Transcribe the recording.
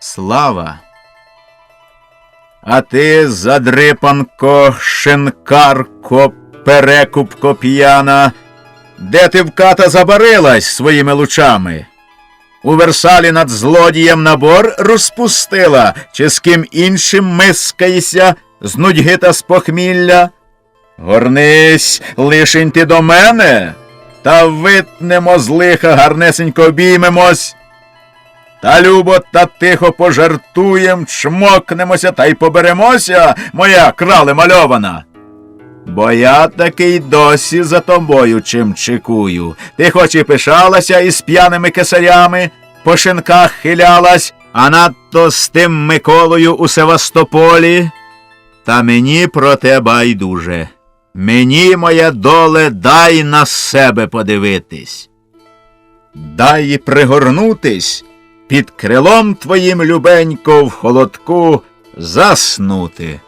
Слава. А ти, задрипанко, шинкарко, перекупко п'яна, де ти в ката забарилась своїми лучами? У Версалі над злодієм набор розпустила, чи з ким іншим мискаєшся з нудьги та з похмілля? Горнись, лишень ти до мене, та витнемо з лиха, гарнесенько обіймемось. Та любо та тихо пожартуєм, чмокнемося та й поберемося, моя крале мальована. Бо я таки досі за тобою чим чекую. Ти хоч і пишалася із п'яними кесарями, по шинках хилялась, а надто з тим Миколою у Севастополі. Та мені про те байдуже. Мені, моя доле, дай на себе подивитись. Дай пригорнутись, під крилом твоїм любенько в холодку заснути.